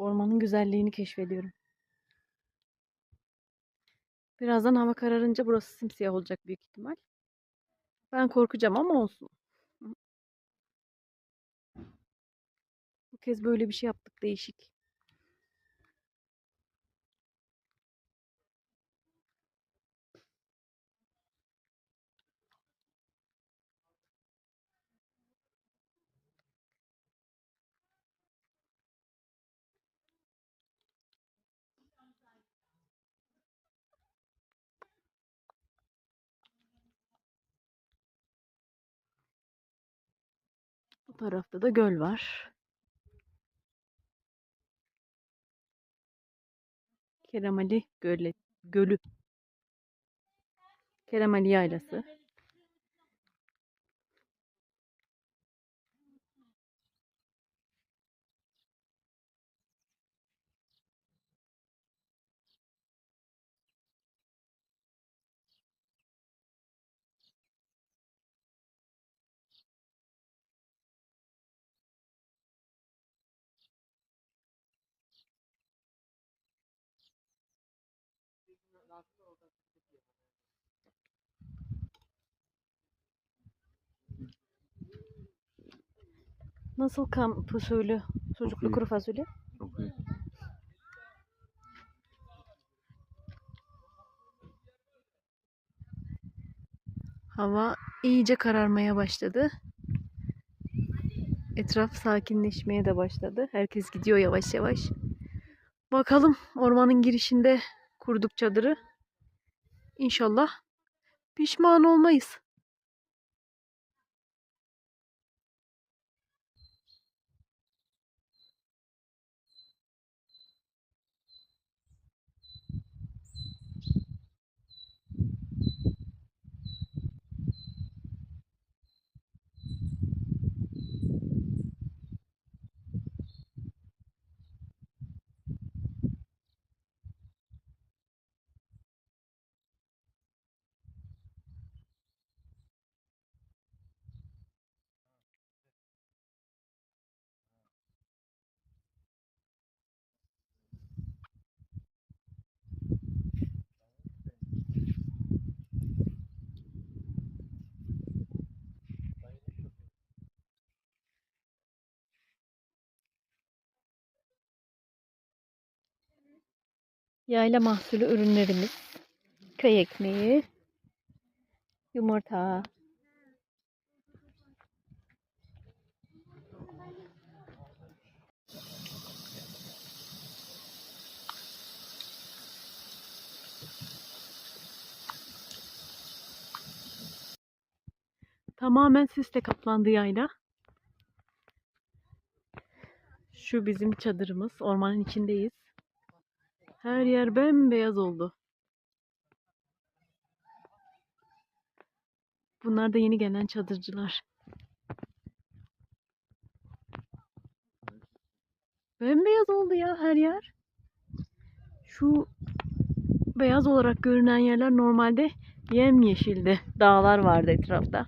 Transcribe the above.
Ormanın güzelliğini keşfediyorum. Birazdan hava kararınca burası simsiyah olacak büyük ihtimal. Ben korkacağım ama olsun. Bu kez böyle bir şey yaptık değişik. Bu tarafta da göl var. Keremali Gölü. Gölü. Keremali Yaylası. Nasıl kamp usulü? Sucuklu iyi. kuru fasulye. Çok iyi. Hava iyice kararmaya başladı. Etraf sakinleşmeye de başladı. Herkes gidiyor yavaş yavaş. Bakalım ormanın girişinde kurduk çadırı. İnşallah pişman olmayız. Yayla mahsulü ürünlerimiz. Köy ekmeği, yumurta, Tamamen sisle kaplandı yayla. Şu bizim çadırımız. Ormanın içindeyiz. Her yer bembeyaz oldu. Bunlar da yeni gelen çadırcılar. Bembeyaz oldu ya her yer. Şu beyaz olarak görünen yerler normalde yemyeşildi. Dağlar vardı etrafta.